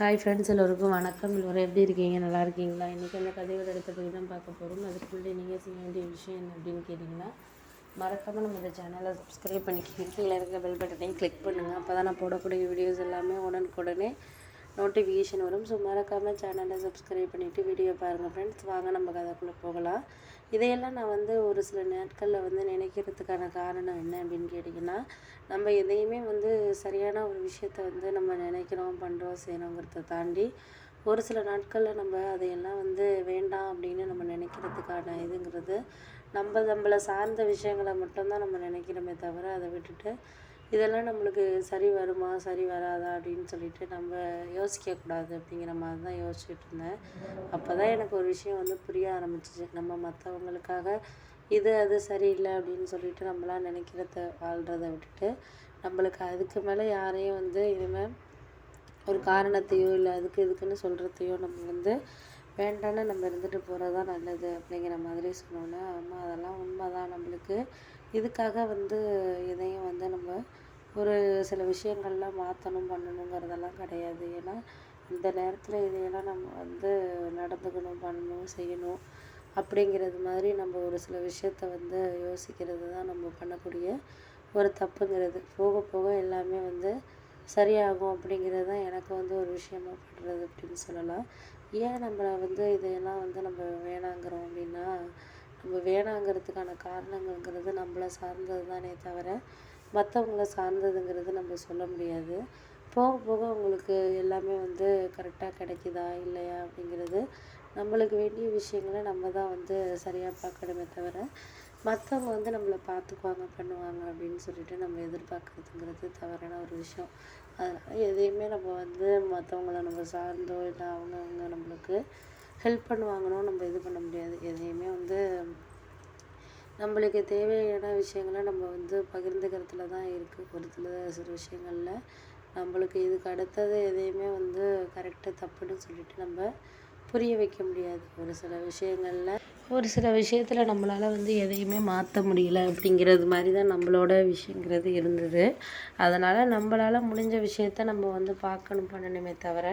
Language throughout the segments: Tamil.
ஹாய் ஃப்ரெண்ட்ஸ் எல்லோருக்கும் வணக்கம். எல்லோரும் எப்படி இருக்கீங்க? நல்லா இருக்கீங்களா? இன்றைக்கி அந்த கதையோட எடுத்த பற்றி தான் பார்க்க போகிறோம் அதுக்குள்ளே நீங்கள் செய்ய வேண்டிய விஷயம் என்ன அப்படின்னு கேட்டிங்கன்னா மறக்காமல் நம்ம இந்த சேனலை சப்ஸ்கிரைப் பண்ணிக்கிங்க. கீழே இருக்க பெல் பட்டனையும் கிளிக் பண்ணுங்கள் அப்போ தான் நான் போடக்கூடிய வீடியோஸ் எல்லாமே உடனுக்குடனே நோட்டிஃபிகேஷன் வரும். ஸோ மறக்காமல் சேனலை சப்ஸ்கிரைப் பண்ணிவிட்டு வீடியோ பாருங்கள் ஃப்ரெண்ட்ஸ் வாங்க நம்ம கதைக்குள்ளே போகலாம். இதையெல்லாம் நான் வந்து ஒரு சில நாட்களில் வந்து நினைக்கிறதுக்கான காரணம் என்ன அப்படின்னு கேட்டிங்கன்னா நம்ம எதையுமே வந்து சரியான ஒரு விஷயத்த வந்து நம்ம நினைக்கிறோம் பண்ணுறோம் செய்கிறோங்கிறத தாண்டி ஒரு சில நாட்களில் நம்ம அதையெல்லாம் வந்து வேண்டாம் அப்படின்னு நம்ம நினைக்கிறதுக்கான இதுங்கிறது நம்ம நம்மளை சார்ந்த விஷயங்களை மட்டும்தான் நம்ம நினைக்கிறோமே தவிர அதை விட்டுட்டு இதெல்லாம் நம்மளுக்கு சரி வருமா சரி வராதா அப்படின்னு சொல்லிட்டு நம்ம யோசிக்கக்கூடாது அப்படிங்கிற மாதிரி தான் யோசிச்சுட்டு இருந்தேன். அப்போ தான் எனக்கு ஒரு விஷயம் வந்து புரிய ஆரம்பிச்சிச்சு. நம்ம மற்றவங்களுக்காக இது அது சரியில்லை அப்படின்னு சொல்லிட்டு நம்மளாம் நினைக்கிறத வாழ்கிறத விட்டுட்டு நம்மளுக்கு அதுக்கு மேலே யாரையும் வந்து இனிமேல் ஒரு காரணத்தையோ இல்லை அதுக்கு இதுக்குன்னு சொல்கிறதையோ நம்ம வந்து வேண்டான்னு நம்ம இருந்துட்டு போகிறது தான் நல்லது அப்படிங்கிற மாதிரி சொன்னோன்னே ஆமாம் அதெல்லாம் உண்மை தான் நம்மளுக்கு. இதுக்காக வந்து எதையும் வந்து நம்ம ஒரு சில விஷயங்கள்லாம் மாற்றணும் பண்ணணுங்கிறதெல்லாம் கிடையாது. ஏன்னா இந்த நேரத்தில் இதையெல்லாம் நம்ம வந்து நடந்துக்கணும் பண்ணணும் செய்யணும் அப்படிங்கிறது மாதிரி நம்ம ஒரு சில விஷயத்த வந்து யோசிக்கிறது தான் நம்ம பண்ணக்கூடிய ஒரு தப்புங்கிறது. போக போக எல்லாமே வந்து சரியாகும் அப்படிங்கிறது தான் எனக்கு வந்து ஒரு விஷயமா படுறது அப்படின்னு சொல்லலாம். ஏன் நம்மளை வந்து இதையெல்லாம் வந்து நம்ம வேணாங்கிறோம் அப்படின்னா வேணாங்கிறதுக்கான காரணங்கள்ங்கிறது நம்மளை சார்ந்தது தானே தவிர மற்றவங்கள சார்ந்ததுங்கிறது நம்ம சொல்ல முடியாது. போக போக உங்களுக்கு எல்லாமே வந்து கரெக்டாக கிடைக்குதா இல்லையா அப்படிங்கிறது நம்மளுக்கு வேண்டிய விஷயங்களை நம்ம தான் வந்து சரியாக பார்க்கணுமே தவிர மற்றவங்க வந்து நம்மளை பார்த்துக்குவாங்க பண்ணுவாங்க அப்படின்னு சொல்லிட்டு நம்ம எதிர்பார்க்குறதுங்கிறது தவறான ஒரு விஷயம். அதனால் எதையுமே நம்ம வந்து மற்றவங்கள நம்ம சார்ந்தோ இல்லை அவங்க அவங்க நம்மளுக்கு ஹெல்ப் பண்ணுவாங்கன்னு நம்ம இது பண்ண முடியாது. எதையுமே வந்து நம்மளுக்கு தேவையான விஷயங்களை நம்ம வந்து பகிர்ந்துக்கிறதுல தான் இருக்குது ஒரு சில சில விஷயங்களில் நம்மளுக்கு இதுக்கு அடுத்தது எதையுமே வந்து கரெக்டாக தப்புன்னு சொல்லிட்டு நம்ம புரிய வைக்க முடியாது. ஒரு சில விஷயங்களில் ஒரு சில விஷயத்தில் நம்மளால் வந்து எதையுமே மாற்ற முடியல அப்படிங்கிறது மாதிரி தான் நம்மளோட விஷயங்கிறது இருந்தது. அதனால் நம்மளால் முடிஞ்ச விஷயத்த நம்ம வந்து பார்க்கணும் பண்ணணுமே தவிர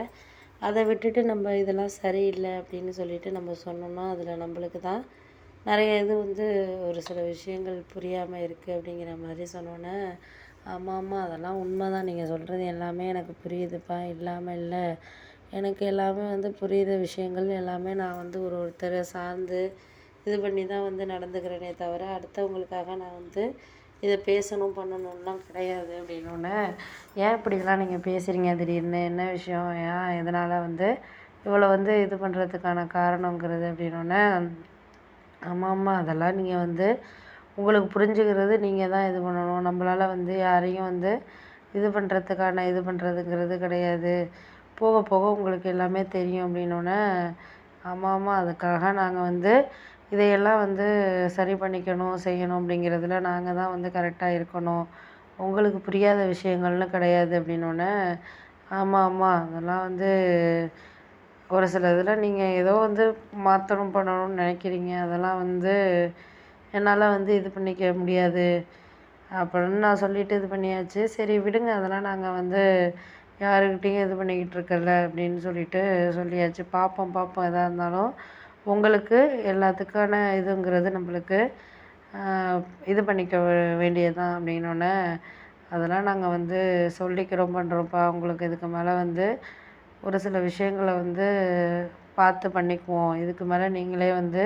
அதை விட்டுட்டு நம்ம இதெல்லாம் சரியில்லை அப்படின்னு சொல்லிட்டு நம்ம சொன்னோம்னா அதில் நம்மளுக்கு தான் நிறைய இது வந்து ஒரு சில விஷயங்கள் புரியாமல் இருக்குது அப்படிங்கிற மாதிரி சொன்னோன்னே ஆமாம் ஆமாம் அதெல்லாம் உண்மை தான் நீங்கள் சொல்கிறது எல்லாமே எனக்கு புரியுதுப்பா. இல்லாமல் இல்லை. எனக்கு எல்லாமே வந்து புரியுத விஷயங்கள் எல்லாமே நான் வந்து ஒரு ஒருத்தரை சார்ந்து இது பண்ணி தான் வந்து நடந்துக்கிறேனே தவிர அடுத்தவங்களுக்காக நான் வந்து இதை பேசணும் பண்ணணும்லாம் கிடையாது அப்படின்னோடனே ஏன் இப்படிலாம் நீங்கள் பேசுகிறீங்க திடீர்னு என்ன விஷயம்? ஏன் இதனால் வந்து இவ்வளோ வந்து இது பண்ணுறதுக்கான காரணங்கிறது? அப்படின்னோடனே ஆமாம் ஆமாம் அதெல்லாம் நீங்கள் வந்து உங்களுக்கு புரிஞ்சுக்கிறது நீங்கள் தான் இது பண்ணணும். நம்மளால் வந்து யாரையும் வந்து இது பண்ணுறதுக்கான இது பண்ணுறதுங்கிறது கிடையாது. போக போக உங்களுக்கு எல்லாமே தெரியும். அப்படின்னோடனே ஆமாம் ஆமாம் அதுக்காக நாங்கள் வந்து இதையெல்லாம் வந்து சரி பண்ணிக்கணும் செய்யணும் அப்படிங்கிறதுல நாங்கள் தான் வந்து கரெக்டாக இருக்கணும். உங்களுக்கு புரியாத விஷயங்கள்னு கிடையாது அப்படின்னோடனே ஆமாம் ஆமாம் அதெல்லாம் வந்து ஒரு சில இதில் நீங்கள் ஏதோ வந்து மாற்றணும் பண்ணணும்னு நினைக்கிறீங்க. அதெல்லாம் வந்து என்னால் வந்து இது பண்ணிக்க முடியாது அப்படின்னு நான் சொல்லிவிட்டு இது பண்ணியாச்சு. சரி விடுங்க அதெல்லாம் நாங்கள் வந்து யாருக்கிட்டேயும் இது பண்ணிக்கிட்டு இருக்கல அப்படின்னு சொல்லிட்டு சொல்லியாச்சு. பார்ப்போம் பார்ப்போம் எதாக இருந்தாலும். உங்களுக்கு எல்லாத்துக்கான இதுங்கிறது நம்மளுக்கு இது பண்ணிக்க வேண்டியது தான் அப்படின்னோடனே அதெல்லாம் நாங்கள் வந்து சொல்லிக்கிறோம் பண்ணுறோம்ப்பா உங்களுக்கு இதுக்கு மேலே வந்து ஒரு சில விஷயங்களை வந்து பார்த்து பண்ணிக்குவோம். இதுக்கு மேலே நீங்களே வந்து